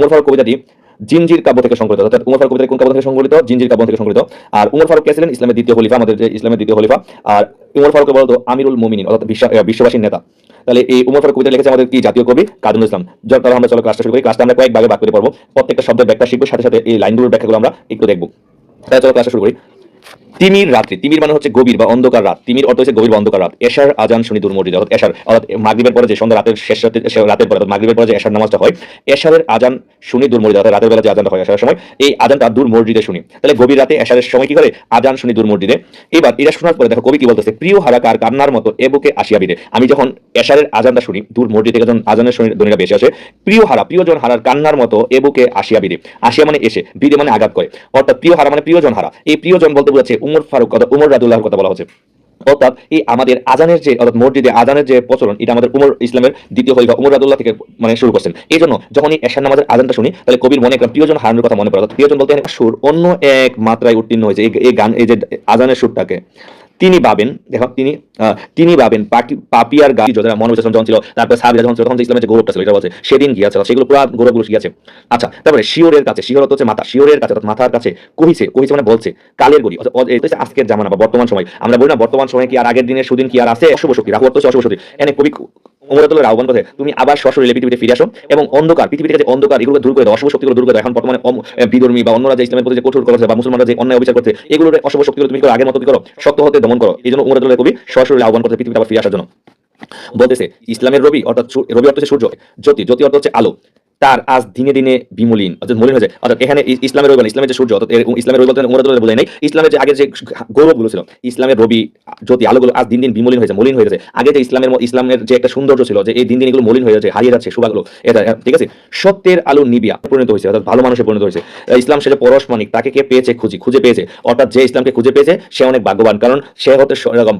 উমর ফারুক কবিতাটি জিনজির কাব্য থেকে সংকলিত অর্থাৎ উমর ফারুক কবিতা কোন কাব্য থেকে সংকলিত জিনজির কাব্য থেকে সংকলিত আর উমর ফারুক কে ছিলেন? ইসলামের দ্বিতীয় খলিফা, আমাদের ইসলামের দ্বিতীয় খলিফা। আর উমর ফারুক বলতো আমিরুল মুমিনিন, অর্থাৎ বিশ্ববাসীর নেতা। তাহলে এই উমর ফারুক কবিতা লিখেছে আমাদের কি জাতীয় কবি? কাজুল ইসলাম। যার তাহলে আমরা চলো ক্লাসটা শুরু করি। ক্লাসটা আমরা কয়েক ভাগে ভাগ করে পড়ব। প্রত্যেকটা শব্দের ব্যাখ্যা শিখব, সাথে সাথে এই লাইনগুলোর ব্যাখ্যাগুলো আমরা একটু দেখব। তাহলে চলো ক্লাসটা শুরু করি। তিমির রাত্রি। তিমির মানে হচ্ছে গভীর বা অন্ধকার রাত। তিমির অর্থ হচ্ছে গভীর বা অন্ধকার রাত। এশার আজান শুনি দূর অর্থাৎ এশার, অর্থাৎ মাগরিবের পরে যে সন্ধ্যা, রাতের শেষ রাতে রাতের পরে, অর্থাৎ মাগরিবের পরে যে এশার নামাজটা হয়, এশারের আজান শুনি দূর মসজিদ অর্থাৎ রাতের বেলা যে আজানটা হয় এশারের সময়, এই আজানটা দূর মসজিদে শুনি। তাহলে গভীর রাতে এশারের সময় কি করে? আজান শুনি দূর মসজিদে এবার এটা শোনার পরে দেখো, কবি কি বলতেছে? প্রিয় হারাকার, কান্নার মতো এ বুকে আসিয়া বিদে। আমি যখন এশারের আজানটা শুনি দূর মসজিদ থেকে যখন আজানের শুনি ধ্বনিটা বেশি আসে, প্রিয় হারা, প্রিয়জন হারার কান্নার মতো এ বুকে আসিয়া বিদে। আসিয়া মানে এসে, বিদে মানে আঘাত করে। অর্থাৎ প্রিয় হারা মানে প্রিয়জন হারা। এই প্রিয়জন বলতে বোঝাচ্ছে উমর ফারুক অর্থাৎ উমর রাদুল্লাহর কথা বলা হচ্ছে অর্থাৎ এই আমাদের আজানের যে, অর্থাৎ মসজিদে আজানের যে প্রচলন, এটা আমাদের উমর ইসলামের দ্বিতীয় খলিফা উমর রাদুল্লাহ থেকে মানে শুরু করছেন। এই জন্য যখন এই এশার নামাজের আজানটা শুনি, তাহলে কবির মনে একটা প্রিয়জন হারানোর কথা মনে পড়ে। অর্থাৎ প্রিয়জন বলতে সুর, অন্য এক মাত্রায় উত্তীর্ণ হয়েছে এই গান, এই যে আজানের সুরটাকে। তিনি পাবেন দেখো, তিনি তিনি পাবেন পাপিয়ার গাড়ি যারা মনোবিশ্লেষণ যখন ছিল তারপরে সাহাবিরা যখন ছিল, তখন যে ইসলামের যে গৌরবটা ছিল, এটা বলছে, সেদিন গিয়েছে সেগুলো পুরো গৌরবগুলো গিয়েছে। আচ্ছা তারপরে শিওরের কাছে, শিওর হচ্ছে মাথা, শিওরের কাছে মাথার কাছে, কহিছে কহিছে মানে বলছে, কালের গড়ি এটা আজকের জামানা বা বর্তমান সময়। আমরা বলি না, বর্তমান সময় কি আর আগের দিনের সুদিন কি আর আছে? অশুভ শক্তি, রাহু হচ্ছে অশুভ শক্তি। এনে কবি অমরাতুল্লাহ আহ্বান করে তুমি আবার সশরীরে পৃথিবীতে ফিরে আসো এবং অন্ধকার পৃথিবীর কাছে অন্ধকার, এগুলো দূর করে দাও। অশুভ শক্তিগুলো দূর করে দাও। এখন বর্তমানে বিধর্মী বা অন্যরা যে ইসলামের প্রতি যে কঠোর করছে বা মুসলমানরা যে অন্যায় অবিচার করছে, এগুলোর অশুভ শক্তিগুলো তুমি করো, আগের মতো করো? শক্ত হতে দমন করো। এই জন্য উমরাতুল্লাহ কবি সশরীরে আহ্বান করতে পৃথিবীতে আবার ফিরে আসার জন্য বলতেছে, ইসলামের রবি অর্থাৎ রবি অর্থ হচ্ছে সূর্য। জ্যোতি জ্যোতি অর্থ হচ্ছে আলো। তার আজ দিনে দিনে বিমলিন, অর্থাৎ মলিন হয়ে যায়। অর্থাৎ এখানে ইসলামের রবি ইসলামের যে সূর্য, অর্থাৎ ইসলামের রবি বলতে উমরাতুল্লাহ বোঝায় নাই। ইসলামের যে আগে যে গৌরবগুলো ছিল, ইসলামের রবি, জ্যোতি, আলোগুলো আজ দিন দিন বিমলিন হয়েছে মলিন হয়ে গেছে আগে যে ইসলামের ইসলামের যে একটা সৌন্দর্য ছিল, যে এই দিন দিন এগুলো মলিন হয়ে যাচ্ছে হারিয়ে যাচ্ছে শুভাগুলো, এটা ঠিক আছে? সত্যের আলো নিবিয়া পরিণত হয়েছে, অর্থাৎ ভালো মানুষে পরিণত হয়েছে। ইসলাম সে যে পরশ মানিক তাকে কে পেয়েছে খুঁজি, খুঁজে পেয়েছে। অর্থাৎ যে ইসলামকে খুঁজে পেয়েছে, সে অনেক ভাগ্যবান, কারণ সে হতে এরকম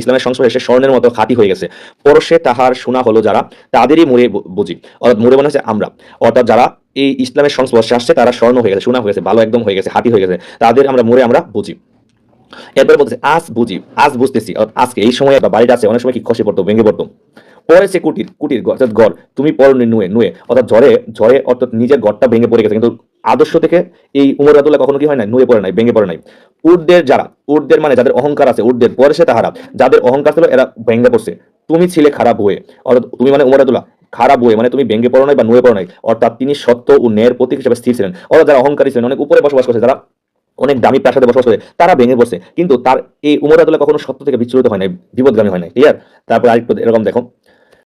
ইসলামের সংস্পর্শে স্বর্ণের মতো খাঁটি হয়ে গেছে। পরশে তাহার শোনা হলো যারা, তাদেরই মরে বুঝি। অর্থাৎ মরে মানে হচ্ছে আমরা। অর্থাৎ যারা এই ইসলামের সংস্পর্শে আসছে, তারা স্বর্ণ হয়ে গেছে শোনা হয়ে গেছে, ভালো একদম হয়ে গেছে, হাতি হয়ে গেছে। তাদের আমরা মরে আমরা বুঝি। এরপরে বলতেছে, আজ বুঝি, আজ বুঝতেছি আজকে এই সময় বা বাড়িটা আছে, অনেক সময় কি খসে পড়তো, ভেঙে পড়তো। পরে সে কুটির কুটির অর্থাৎ ঘর, তুমি পর নুয়ে নুয়ে, অর্থাৎ ঝড়ে ঝড়ে অর্থাৎ নিজের ঘরটা ভেঙে পড়ে গেছে, কিন্তু আদর্শ থেকে এই উমর আদুল্লাহ কখনো কি হয় না নুয়ে পড়ে নাই, ভেঙে পড়ে নাই। উর্দের যারা উর্দের মানে যাদের অহংকার আছে উর্দের পরে সে তাহারা, যাদের অহংকার ছিল, এরা ভেঙে পড়ছে। তুমি ছিলে খারাপ হয়ে, অর্থাৎ তুমি মানে উমর আদুল্লাহ খারাপ বয়ে মানে তুমি ভেঙে পড়ো নাই বা নুয়ে পড়ো নাই, অর্থাৎ তিনি সত্য ও ন্যায়ের প্রতীক হিসেবে স্থির ছিলেন। অর্থাৎ যারা অহংকারী ছিলেন, অনেক উপরে বসবাস করছে, যারা অনেক দামি প্রাসাদে বসবাস করে, তারা ভেঙে বসে কিন্তু তার এই উমর কখনো সত্য থেকে বিচ্ছুরিত হয় নাই, বিপদগামী হয় নাই। ক্লিয়ার তারপর আরেকটু এরকম দেখো।